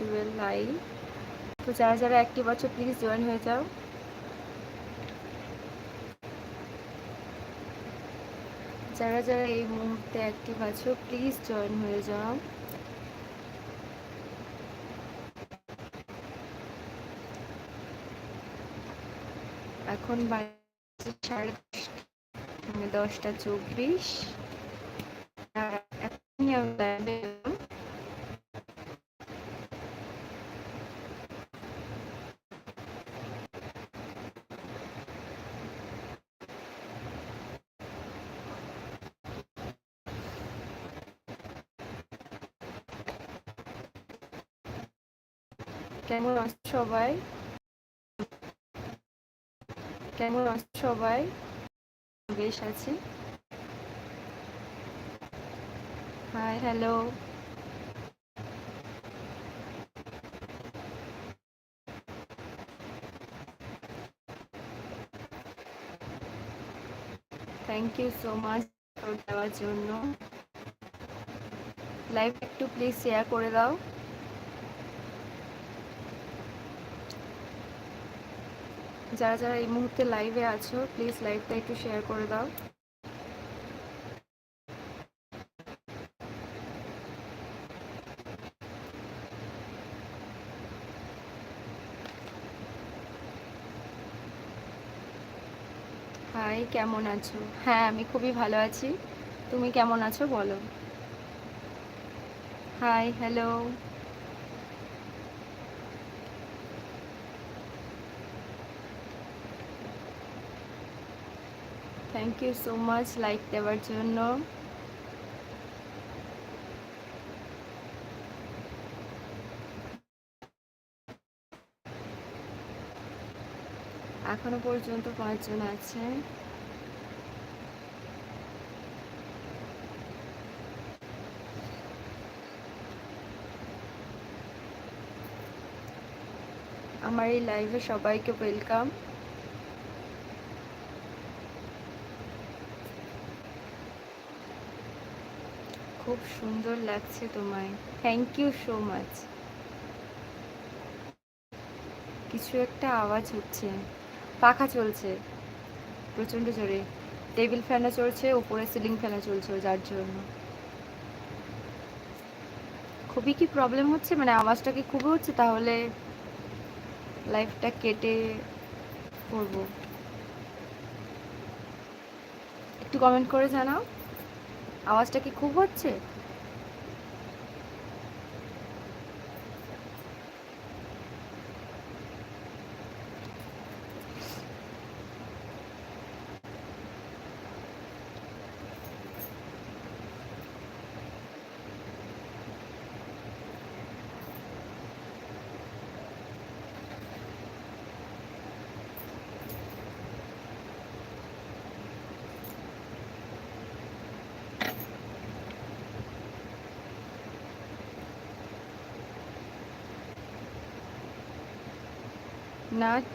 ইউটিউবের লাইভ তো যারা যারা অ্যাক্টিভ আছো প্লিজ জয়েন হয়ে যাও। যারা যারা এই মুহূর্তে অ্যাক্টিভ আছো প্লিজ জয়েন হয়ে যাও। এখন বাজে সাড়ে দশটা মানে দশটা চব্বিশ। কেমন আছো সবাই? কেমন আছো সবাই? বেশ আছি। Hi hello thank you so much দেওয়ার জন্য। লাইভ একটু প্লিজ শেয়ার করে দাও। যারা যারা এই মুহূর্তে লাইভে আছো প্লিজ লাইভটা একটু শেয়ার করে দাও। হাই কেমন আছো? হ্যাঁ আমি খুবই ভালো আছি। তুমি কেমন আছো? বলো। Hi hello thank you so much like দেওয়ার জন্য। এখনও পর্যন্ত পাঁচজন আছে। আমার এই লাইভে সবাইকে ওয়েলকাম খুব সুন্দর লাগছে তোমায়। থ্যাংক ইউ সো মাচ কিছু একটা আওয়াজ হচ্ছে। পাখা চলছে। প্রচণ্ড জোরে। টেবিল ফ্যানও চলছে, উপরে সিলিং ফ্যানও চলছে যার জন্য। খুবই কি প্রবলেম হচ্ছে? মানে আওয়াজটা কি খুবই হচ্ছে? তাহলে লাইফটা কেটে করব। একটু কমেন্ট করে জানাও। আওয়াজটা কি খুব হচ্ছে?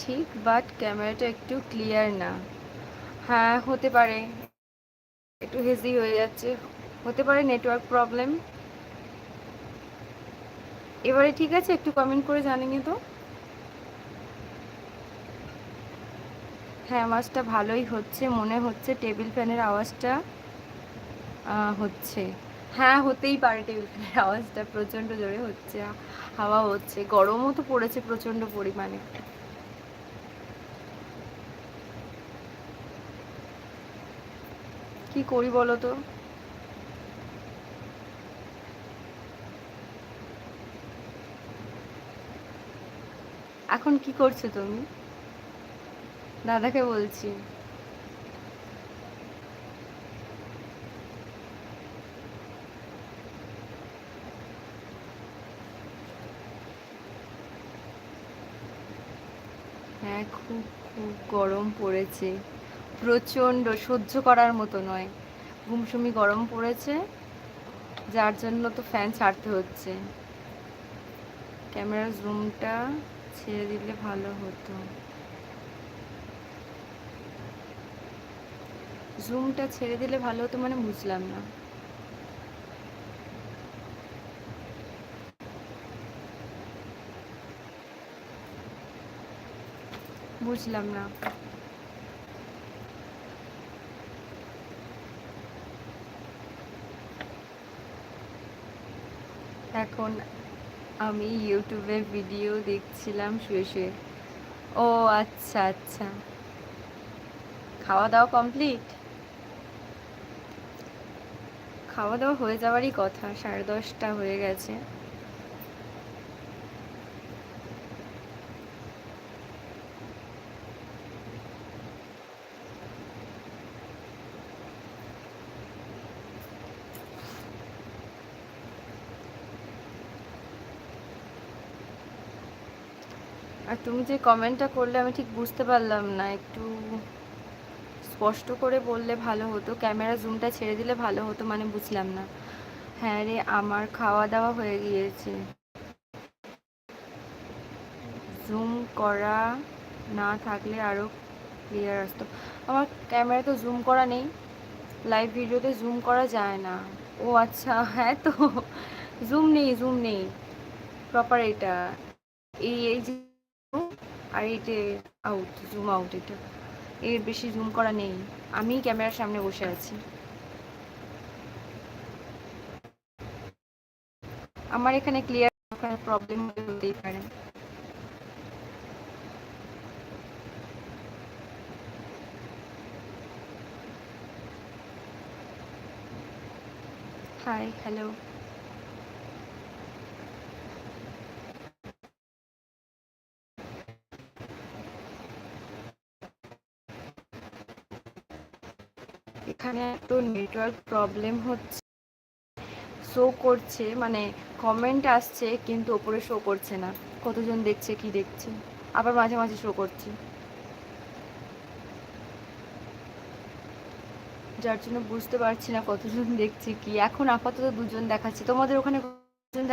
ঠিক বাট ক্যামেরাটা একটু ক্লিয়ার না। হ্যাঁ হতে পারে। একটু হেজি হয়ে যাচ্ছে। হতে পারে নেটওয়ার্ক প্রবলেম এবারে ঠিক আছে, একটু কমেন্ট করে জানিয়ে তো হ্যাঁ আওয়াজটা ভালোই হচ্ছে, মনে হচ্ছে টেবিল ফ্যানের আওয়াজটা হচ্ছে। হ্যাঁ হতেই পারে টেবিল ফ্যানের আওয়াজটা, প্রচণ্ড জোরে হচ্ছে, হাওয়া হচ্ছে, গরমও তো পড়েছে প্রচণ্ড পরিমাণে। কি করি বলো তো? এখন কি করছ তুমি? দাদাকে বলছি। হ্যাঁ খুব খুব গরম পড়েছে। প্রচণ্ড সহ্য করার মতো নয়। ঘুমসুমি গরম পড়েছে, যার জন্য তো ফ্যান ছাড়তে হচ্ছে। ক্যামেরা জুমটা ছেড়ে দিলে ভালো হতো। জুমটা ছেড়ে দিলে ভালো হতো মানে বুঝলাম না। বুঝলাম না। এখন আমি ইউটিউবে ভিডিও দেখছিলাম শুয়ে শুয়ে। ও আচ্ছা আচ্ছা। খাওয়া দাওয়া কমপ্লিট? খাওয়া দাওয়া হয়ে যাওয়ারই কথা, সাড়ে দশটা হয়ে গেছে। আর তুমি যে কমেন্টটা করলে, আমি ঠিক বুঝতে পারলাম না। একটু স্পষ্ট করে বললে ভালো হতো। ক্যামেরা জুমটা ছেড়ে দিলে ভালো হতো মানে বুঝলাম না। হ্যাঁ রে, আমার খাওয়া দাওয়া হয়ে গিয়েছে। জুম করা না থাকলে আরও ক্লিয়ার আসতো। আমার ক্যামেরা তো জুম করা নেই। লাইভ ভিডিওতে জুম করা যায় না। ও আচ্ছা হ্যাঁ তো। জুম নেই জুম নেই। প্রপার এটা। এই এই যে আর এইটে আউট জুম আউট এটা। এর বেশি জুম করা নেই। আমি ক্যামেরার সামনে বসে আছি। আমার এখানে ক্লিয়ার প্রবলেম হতেই পারে। হাই হ্যালো এখানে একটু নেটওয়ার্ক প্রবলেম হচ্ছে। শো করছে মানে কমেন্ট আসছে, কিন্তু ওপরে শো করছে না। কতজন দেখছে, কি দেখছে? আবার মাঝে মাঝে শো করছে। যার জন্য বুঝতে পারছি না কতজন দেখছে কি। এখন আপাতত দুজন দেখাচ্ছে। তোমাদের ওখানে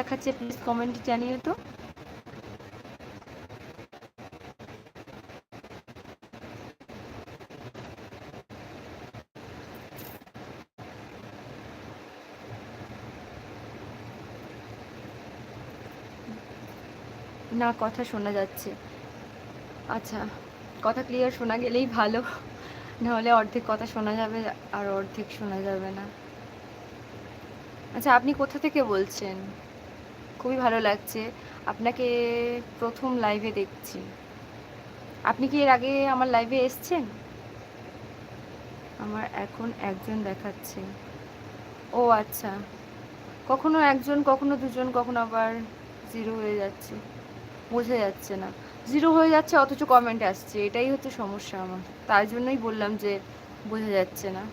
দেখাচ্ছে? প্লিজ কমেন্ট জানিয়ে তো না, কথা শোনা যাচ্ছে। আচ্ছা কথা ক্লিয়ার শোনা গেলেই ভালো। নাহলে অর্ধেক কথা শোনা যাবে আর অর্ধেক শোনা যাবে না। আচ্ছা আপনি কোথা থেকে বলছেন? খুবই ভালো লাগছে। আপনাকে প্রথম লাইভে দেখছি। আপনি কি এর আগে আমার লাইভে এসছেন? আমার এখন একজন দেখাচ্ছে। ও আচ্ছা। কখনো একজন, কখনো দুজন, কখনো আবার জিরো হয়ে যাচ্ছে। বোঝা যাচ্ছে না। জিরো হয়ে যাচ্ছে, অথচ কমেন্ট আসছে। এটাই হচ্ছে সমস্যা আমার। তার জন্যই বললাম যে বোঝা যাচ্ছে না।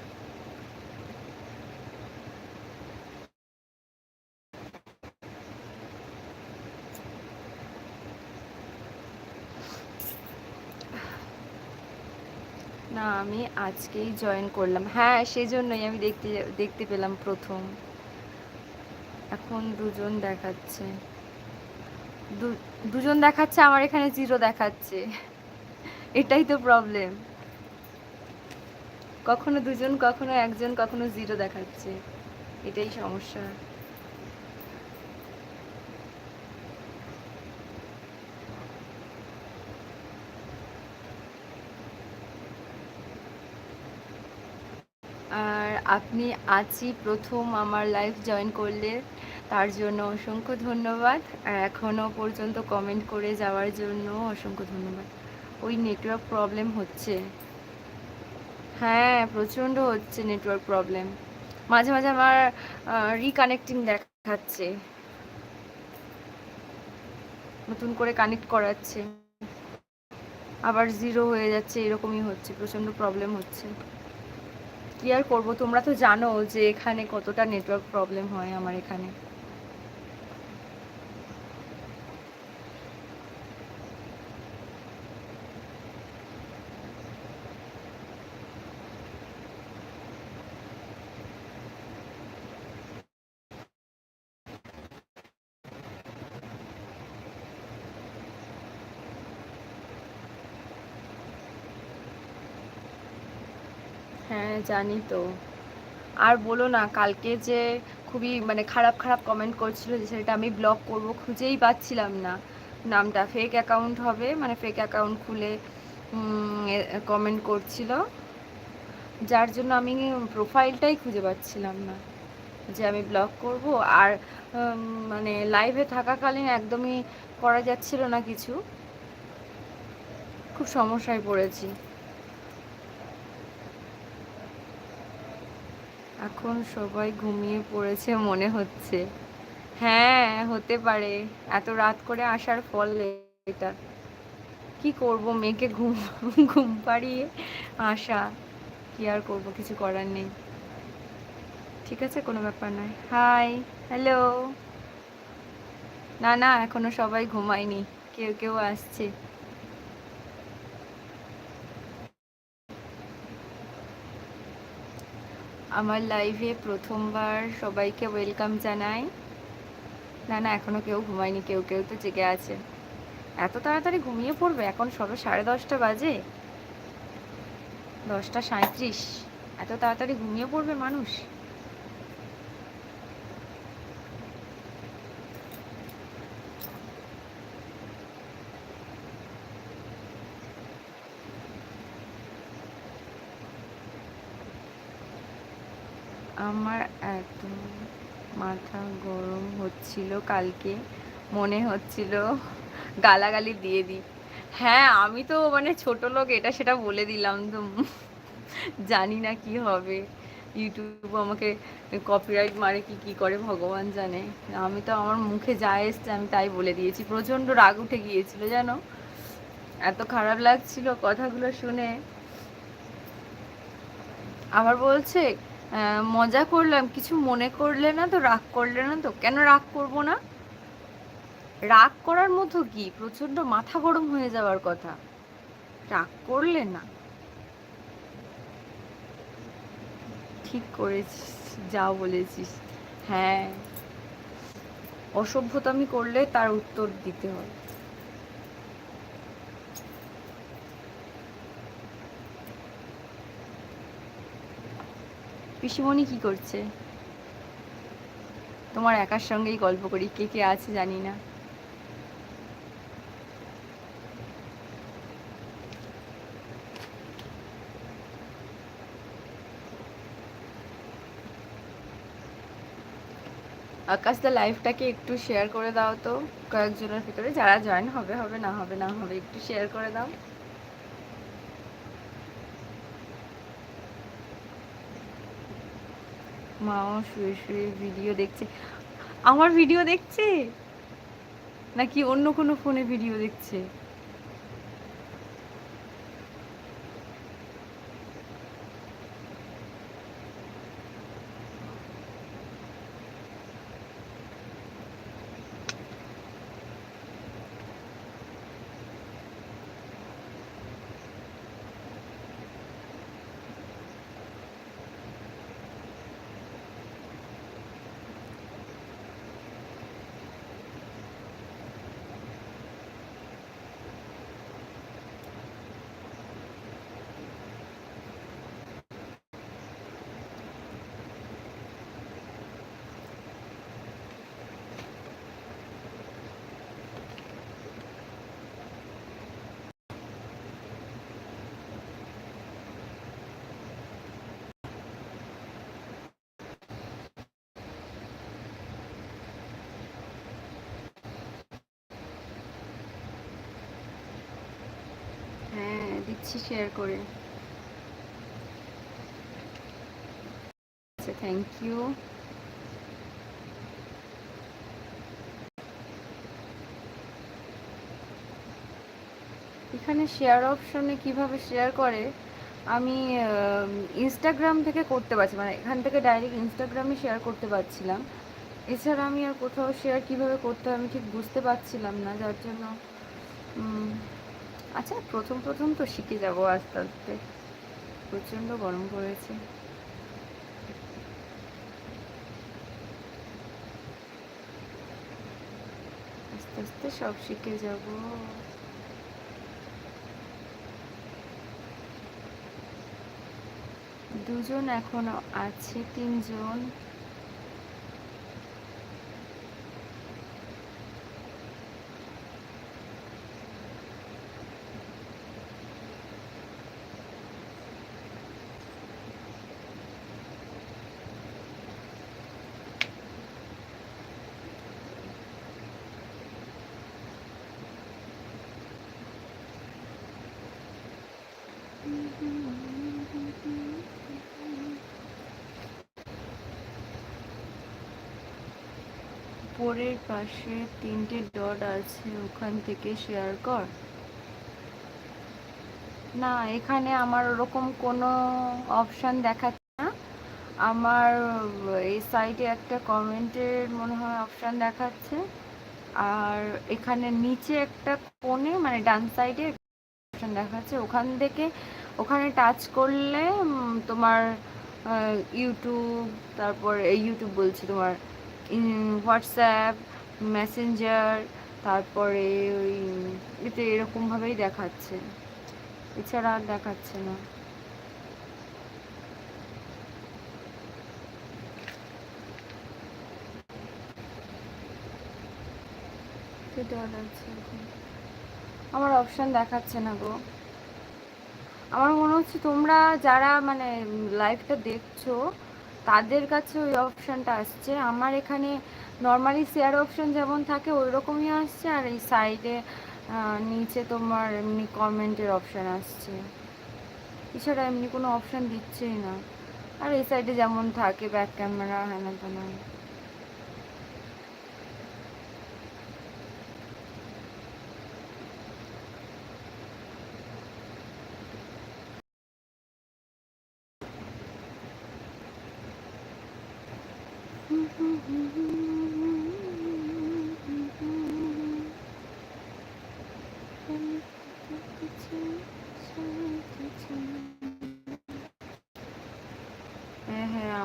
না, আমি আজকেই জয়েন করলাম। হ্যাঁ সেই জন্যই আমি দেখতে দেখতে পেলাম প্রথম। এখন দুজন দেখাচ্ছে। দুজন দেখাচ্ছে, আমার এখানে জিরো দেখাচ্ছে। এটাই তো প্রবলেম কখনো দুজন, কখনো একজন, কখনো জিরো দেখাচ্ছে। এটাই সমস্যা আর আপনি আজই প্রথম আমার লাইফ জয়েন করলে, তার জন্য অসংখ্য ধন্যবাদ। এখনও পর্যন্ত কমেন্ট করে যাওয়ার জন্য অসংখ্য ধন্যবাদ। ওই নেটওয়ার্ক প্রবলেম হচ্ছে। হ্যাঁ প্রচণ্ড হচ্ছে নেটওয়ার্ক প্রবলেম মাঝে মাঝে আমার রিকানেক্টিং দেখাচ্ছে। নতুন করে কানেক্ট করাচ্ছে। আবার জিরো হয়ে যাচ্ছে, এরকমই হচ্ছে, প্রচণ্ড প্রবলেম হচ্ছে। কি আর করব। তোমরা তো জানো যে এখানে কতটা নেটওয়ার্ক প্রবলেম হয় আমার এখানে হ্যাঁ জানি তো। আর বলো না, কালকে যে খুবই মানে খারাপ খারাপ কমেন্ট করছিল যে সেটা আমি ব্লক করব, খুঁজেই পাচ্ছিলাম না। নামটা ফেক অ্যাকাউন্ট হবে মানে ফেক অ্যাকাউন্ট খুলে কমেন্ট করছিল। যার জন্য আমি প্রোফাইলটাই খুঁজে পাচ্ছিলাম না যে আমি ব্লগ করব। আর মানে লাইভে থাকাকালীন একদমই করা যাচ্ছিল না কিছু। খুব সমস্যায় পড়েছি। এখন সবাই ঘুমিয়ে পড়েছে মনে হচ্ছে। হ্যাঁ হতে পারে। এত রাত করে আসার ফল এটা। কি করব মেয়েকে ঘুম ঘুম পাড়িয়ে আসা। কি আর করব, কিছু করার নেই। ঠিক আছে, কোনো ব্যাপার নয়। Hi, hello. না না, এখনও সবাই ঘুমায়নি। কেউ কেউ আসছে। আমার লাইভে প্রথমবার সবাইকে ওয়েলকাম জানাই। না না এখনও কেউ ঘুমায়নি, কেউ কেউ তো জেগে আছে। এত তাড়াতাড়ি ঘুমিয়ে পড়বে? এখন সবে সাড়ে দশটা বাজে। দশটা সাঁত্রিশ এত তাড়াতাড়ি ঘুমিয়ে পড়বে মানুষ? আমার এত মাথা গরম হচ্ছিল কালকে। মনে হচ্ছিল গালাগালি দিয়ে দিই। হ্যাঁ আমি তো মানে ছোট লোক, এটা সেটা বলে দিলাম তো। জানি না কি হবে। ইউটিউব আমাকে কপিরাইট মারে কি কি করে, ভগবান জানে। আমি তো আমার মুখে যা এসছে আমি তাই বলে দিয়েছি। প্রচণ্ড রাগ উঠে গিয়েছিল, জানো? এত খারাপ লাগছিল কথাগুলো শুনে। আবার বলছে মজা করলাম, কিছু মনে করলে না তো, রাগ করলে না তো, কেন রাগ করব না? রাগ করার মতো কি? প্রচণ্ড মাথা গরম হয়ে যাওয়ার কথা। রাগ করলে না। ঠিক করেছিস, যা বলেছিস। হ্যাঁ। অসভ্যতামি করলে তার উত্তর দিতে হয়। পিসিমণি কি করছে? তোমার একার সঙ্গেই গল্প করি, কে কে আছে জানি না। আকাশ দা লাইফটাকে একটু শেয়ার করে দাও তো, কয়েকজনের ভিতরে যারা জয়েন হবে হবে না হবে না, হবে, একটু শেয়ার করে দাও। মাও শুয়ে শুয়ে ভিডিও দেখছে। আমার ভিডিও দেখছে? নাকি অন্য কোনো ফোনে ভিডিও দেখছে হ্যাঁ দিচ্ছি শেয়ার করে। আচ্ছা থ্যাংক ইউ এখানে শেয়ার অপশনে কীভাবে শেয়ার করে? আমি ইনস্টাগ্রাম থেকে করতে পারছি মানে এখান থেকে ডাইরেক্ট ইনস্টাগ্রামে শেয়ার করতে পারছিলাম। এছাড়া আমি আর কোথাও শেয়ার কীভাবে করতে হয় আমি ঠিক বুঝতে পারছিলাম না, যার জন্য আচ্ছা প্রথম প্রথম তো শিখে যাব আস্তে আস্তে। প্রচণ্ড গরম পড়েছে। আস্তে আস্তে সব শিখে যাব। দুজন এখনও আছে, তিনজন। উপরের পাশে তিনটে ডট আছে, ওখান থেকে শেয়ার কর। না, এখানে আমার ওরকম কোনো অপশান দেখাচ্ছে না। আমার এই সাইডে একটা কমেন্টের মনে হয় অপশান দেখাচ্ছে। আর এখানে নিচে একটা কোণে মানে ডান সাইডে অপশান দেখাচ্ছে। ওখান থেকে, ওখানে টাচ করলে তোমার ইউটিউব তারপর ইউটিউব বলছি তোমার হোয়াটসঅ্যাপ মেসেঞ্জার তারপরে ওই এতে এরকমভাবেই দেখাচ্ছে। এছাড়া আর দেখাচ্ছে না। আমার অপশান দেখাচ্ছে না গো। আমার মনে হচ্ছে তোমরা যারা মানে লাইভটা দেখছ তাদের কাছে ওই অপশানটা আসছে। আমার এখানে নর্মালি শেয়ার অপশান যেমন থাকে ওই রকমই আসছে। আর এই সাইডে নিচে তোমার এমনি কমেন্টের অপশান আসছে। এছাড়া এমনি কোনো অপশান দিচ্ছেই না। আর এই সাইডে যেমন থাকে ব্যাক ক্যামেরা হ্যাঁ না হ্যাঁ হ্যাঁ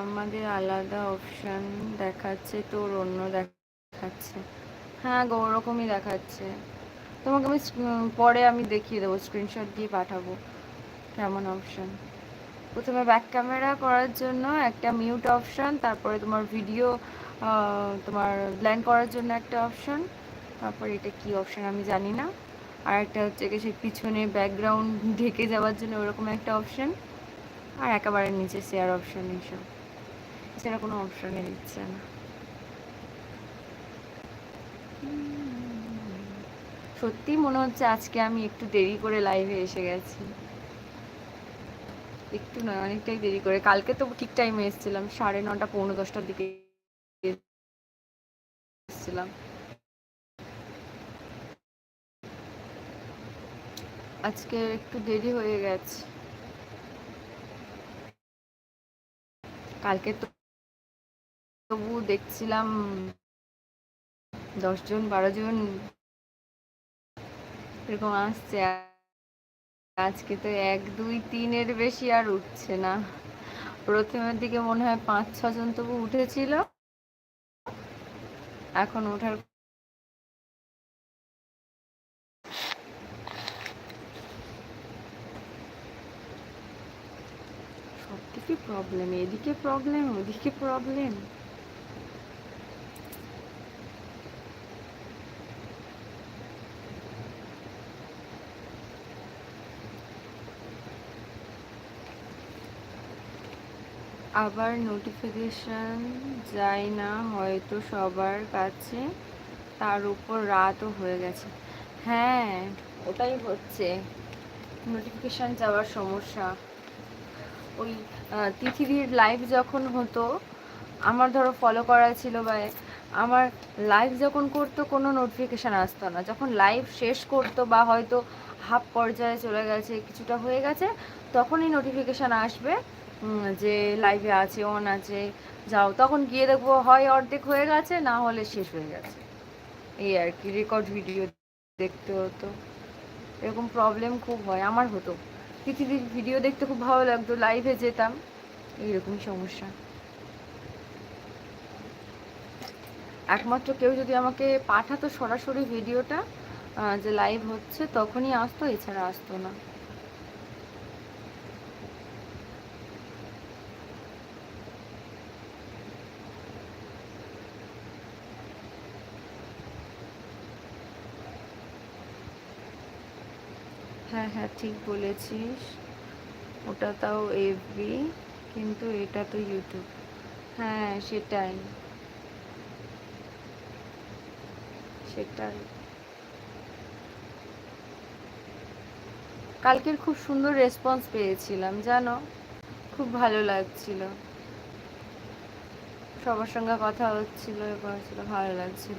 আমাদের আলাদা অপশান দেখাচ্ছে, তোর অন্য দেখাচ্ছে। হ্যাঁ গো, ওরকমই দেখাচ্ছে। তোমাকে আমি পরে আমি দেখিয়ে দেবো স্ক্রিনশট দিয়ে পাঠাবো, কেমন অপশান প্রথমে ব্যাক ক্যামেরা করার জন্য একটা মিউট অপশান তারপরে তোমার ভিডিও তোমার ব্ল্যাঙ্ক করার জন্য একটা অপশান তারপর এটা কি অপশান আমি জানি না। আর একটা হচ্ছে কি সেই পিছনে ব্যাকগ্রাউন্ড ঢেকে যাওয়ার জন্য ওরকম একটা অপশান আর একেবারে নিচে শেয়ার অপশান এইসব। সেটা কোনো অপশানে দিচ্ছে না। সত্যি মনে হচ্ছে আজকে আমি একটু দেরি করে লাইভে এসে গেছি। একটু নয়, অনেকটাই দেরি করে। কালকে তো ঠিক টাইমে এসেছিলাম, সাড়ে নটা পৌনে দশটার দিকে এসেছিলাম আজকে একটু দেরি হয়ে গেছে। কালকে তো তবু দেখছিলাম দশজন বারো জন এরকম আসছে। আজকে তো এক, দুই, তিনের বেশি আর উঠছে না। প্রথমের দিকে মনে হয় পাঁচ, ছজন তবু উঠেছিল। এখন ওঠার সব থেকে প্রবলেম এদিকে প্রবলেম ওদিকে প্রবলেম আবার নোটিফিকেশান যায় না, হয়তো সবার কাছে। তার উপর রাতও হয়ে গেছে। হ্যাঁ ওটাই হচ্ছে। নোটিফিকেশান যাওয়ার সমস্যা। ওই তিথিদির লাইভ যখন হতো, আমার ধরো ফলো করা ছিল বা আমার লাইভ যখন করতো, কোনো নোটিফিকেশান আসতো না। যখন লাইভ শেষ করতো বা হয়তো হাফ পর্যায়ে চলে গেছে, কিছুটা হয়ে গেছে, তখনই নোটিফিকেশান আসবে। যে লাইভে আছে অন আছে, যাও। তখন গিয়ে দেখব হয় অর্ধেক হয়ে গেছে, না হলে শেষ হয়ে গেছে। এই আর কি রেকর্ড ভিডিও দেখতে হতো। এরকম প্রবলেম খুব হয়, আমার হতো। পৃথিবীর ভিডিও দেখতে খুব ভালো লাগতো লাইভে যেতাম, এইরকমই সমস্যা। একমাত্র কেউ যদি আমাকে পাঠাতো সরাসরি ভিডিওটা যে লাইভ হচ্ছে, তখনই আসতো, এছাড়া আসতো না। হ্যাঁ হ্যাঁ ঠিক বলেছিস। ওটা তাও এফবি কিন্তু এটা তো ইউটিউব হ্যাঁ সেটাই। সেটাই। কালকের খুব সুন্দর রেসপন্স পেয়েছিলাম, জানো? খুব ভালো লাগছিল। সবার সঙ্গে কথা হচ্ছিল ভালো লাগছিল।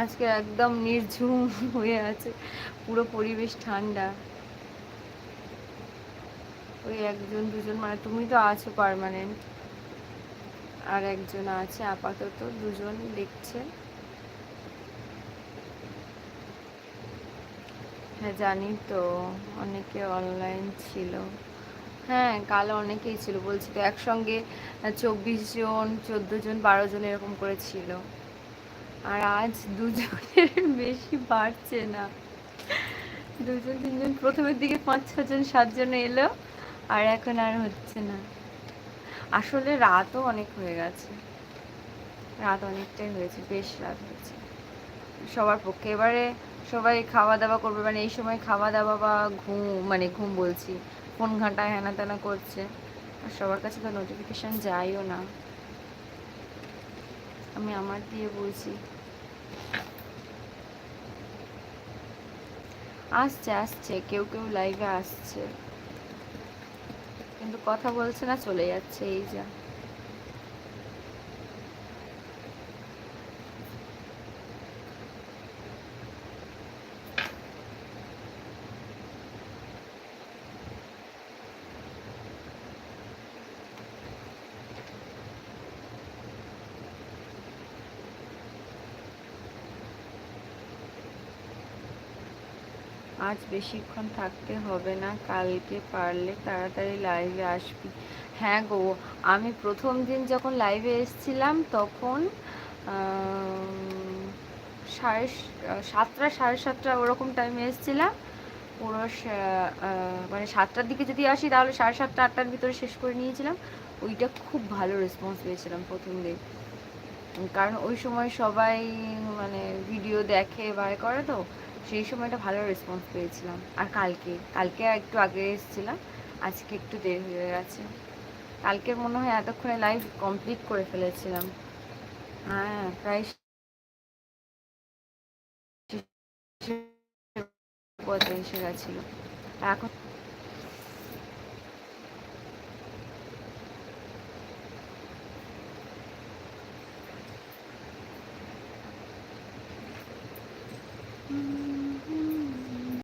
আজকে একদম নির্ঝুম হয়ে আছে। পুরো পরিবেশ ঠান্ডা। ওই একজন, দুজন মানে তুমি তো আছো পারমানেন্ট আর একজন আছে, আপাতত দুজন দেখছে। হ্যাঁ জানি তো, অনেকে অনলাইন ছিল। হ্যাঁ কাল অনেকেই ছিল। বলছি তো একসঙ্গে চব্বিশ জন, চোদ্দ জন, বারো জন এরকম করে ছিল। আর আজ দুজনের বেশি বাড়ছে না। দুজন, তিনজন, প্রথমের দিকে পাঁচ, ছজন, সাতজন এলো, আর এখন আর হচ্ছে না। আসলে রাতও অনেক হয়ে গেছে। রাত অনেকটাই হয়েছে, বেশ রাত হয়েছে। সবার পক্ষে। এবারে সবাই খাওয়া দাওয়া করবে মানে এই সময় খাওয়া দাওয়া বা ঘুম মানে ঘুম বলছি, ফোন ঘাঁটা হেনা তেনা করছে। আর সবার কাছে তো নোটিফিকেশান যাইও না। আমি আমার দিয়ে বলছি আসছে আসছে কেউ কেউ লাইভে আসছে। কিন্তু কথা বলছে না চলে যাচ্ছে এই যা। আজ বেশিক্ষণ থাকতে হবে না, কালকে পারলে তাড়াতাড়ি লাইভে আসবি। হ্যাঁ গো, আমি প্রথম দিন যখন লাইভে এসেছিলাম তখন সাড়ে সাতটা সাড়ে সাতটা ওরকম টাইমে এসেছিলাম। পুরো মানে সাতটার দিকে যদি আসি তাহলে সাড়ে সাতটা, আটটার ভিতরে শেষ করে নিয়েছিলাম। ওইটা খুব ভালো রেসপন্স পেয়েছিলাম প্রথম দিন। কারণ ওই সময় সবাই মানে ভিডিও দেখে, বার করে তো। সেই সময়টা ভালো রেসপন্স পেয়েছিলাম। আর কালকে কালকে একটু আগে এসেছিলাম, আজকে একটু দেরি হয়ে গেছে। কালকের মনে হয় এতক্ষণে লাইভ কমপ্লিট করে ফেলেছিলাম। হ্যাঁ প্রায় পথে এসে গেছিল। এখন Mm-hmm.